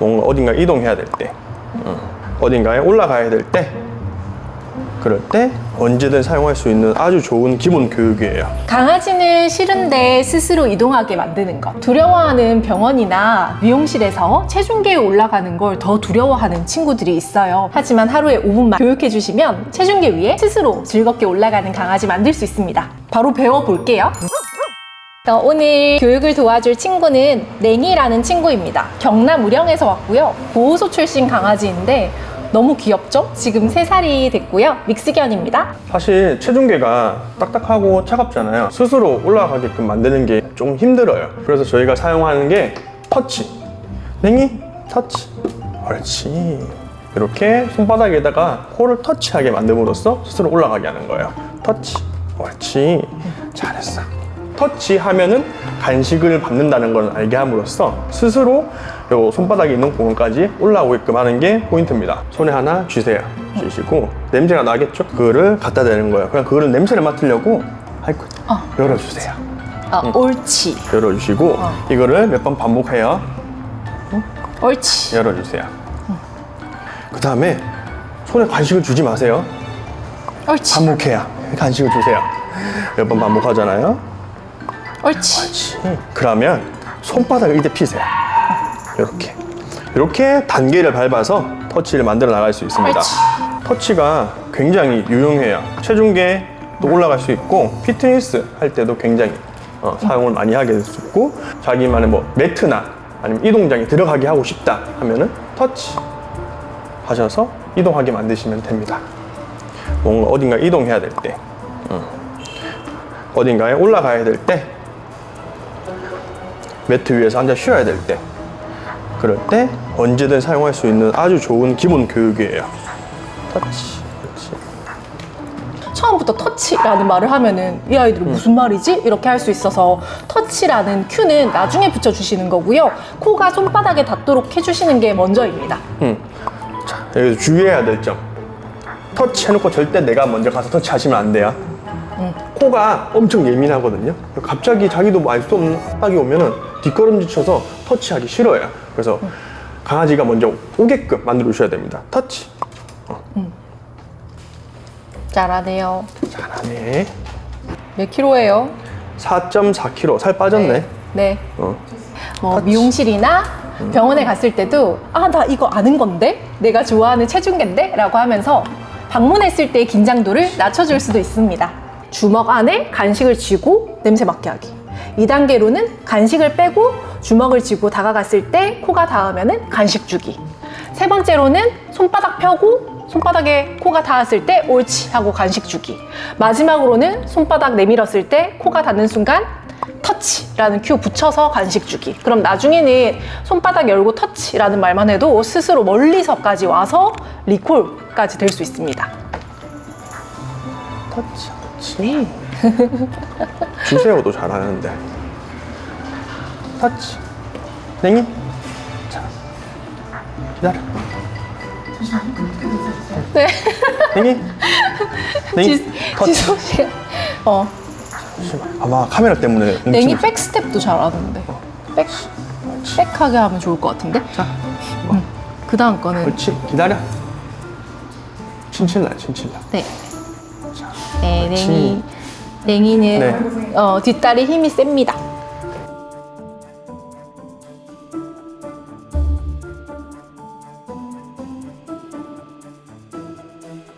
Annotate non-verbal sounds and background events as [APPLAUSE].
뭔가 어딘가 이동해야 될 때, 어, 어딘가에 올라가야 될 때, 그럴 때 언제든 사용할 수 있는 아주 좋은 기본 교육이에요. 강아지는 싫은데 스스로 이동하게 만드는 것. 두려워하는 병원이나 미용실에서 체중계에 올라가는 걸 더 두려워하는 친구들이 있어요. 하지만 하루에 5분만 교육해 주시면 체중계 위에 스스로 즐겁게 올라가는 강아지 만들 수 있습니다. 바로 배워볼게요. 어, 오늘 교육을 도와줄 친구는 냉이라는 친구입니다. 경남 우령에서 왔고요. 보호소 출신 강아지인데 너무 귀엽죠? 지금 3살이 됐고요. 믹스견입니다. 사실 체중계가 딱딱하고 차갑잖아요. 스스로 올라가게끔 만드는 게 좀 힘들어요. 그래서 저희가 사용하는 게 터치. 냉이 터치. 옳지. 이렇게 손바닥에다가 코를 터치하게 만듦으로써 스스로 올라가게 하는 거예요. 터치. 옳지. 잘했어. 터치하면은 간식을 받는다는 걸 알게 함으로써 스스로 요 손바닥에 있는 공간까지 올라오게끔 하는 게 포인트입니다. 손에 하나 쥐세요. 쥐시고 냄새가 나겠죠? 그거를 갖다 대는 거예요. 그냥 그거를 냄새를 맡으려고 아이고 열어주세요. 어, 옳지. 열어주시고 어. 이거를 몇 번 반복해요. 옳지. 열어주세요. 그 다음에 손에 간식을 주지 마세요. 옳지. 반복해야 간식을 주세요. 몇 번 반복하잖아요. 옳지. 그러면 손바닥을 이때 피세요. 이렇게. 이렇게 단계를 밟아서 터치를 만들어 나갈 수 있습니다. 옳지. 터치가 굉장히 유용해요. 체중계도 올라갈 수 있고 피트니스 할 때도 굉장히 어, 사용을 많이 하게 될 수 있고 자기만의 뭐 매트나 아니면 이동장에 들어가게 하고 싶다 하면은 터치 하셔서 이동하게 만드시면 됩니다. 뭔가 어딘가 이동해야 될 때, 어, 어딘가에 올라가야 될 때, 매트 위에서 앉아 쉬어야 될 때, 그럴 때 언제든 사용할 수 있는 아주 좋은 기본 교육이에요. 터치. 그렇지. 처음부터 터치라는 말을 하면은 이 아이들은 무슨 말이지? 이렇게 할 수 있어서 터치라는 큐는 나중에 붙여주시는 거고요. 코가 손바닥에 닿도록 해주시는 게 먼저입니다. 음. 자, 여기서 주의해야 될 점. 터치 해놓고 절대 내가 먼저 가서 터치하시면 안 돼요. 코가 엄청 예민하거든요. 갑자기 자기도 알 수 없는 압박이 오면은 뒷걸음질 쳐서 터치하기 싫어요. 그래서 강아지가 먼저 오게끔 만들어 주셔야 됩니다. 터치. 잘하네요. 잘하네. 몇 킬로예요? 4.4kg 살 빠졌네. 네. 어. 뭐 미용실이나 병원에 갔을 때도 아 나 이거 아는 건데 내가 좋아하는 체중계인데 라고 하면서 방문했을 때의 긴장도를 낮춰줄 수도 있습니다 주먹 안에 간식을 쥐고 냄새 맡게 하기 2단계로는 간식을 빼고 주먹을 쥐고 다가갔을 때 코가 닿으면 간식 주기 세 번째로는 손바닥 펴고 손바닥에 코가 닿았을 때 옳지 하고 간식 주기 마지막으로는 손바닥 내밀었을 때 코가 닿는 순간 터치라는 큐 붙여서 간식 주기. 그럼 나중에는 손바닥 열고 터치라는 말만 해도 스스로 멀리서까지 와서 리콜까지 될 수 있습니다. 터치. 터치. [LAUGHS] 주세요도 잘하는데. 터치. 냉이. 자. 기다려. 네. 냉이. 냉이. 지, 터치. 지성 씨가 어 잠시만. 아마 카메라 때문에 뭉치고 냉이. 백스텝도 잘하는데 백 백하게 하면 좋을 것 같은데. 자. 그 다음 거는 그렇지. 기다려. 친칠날, 친칠날. 네. 네, 그렇지. 냉이 냉이는 어, 뒷다리 힘이 셉니다.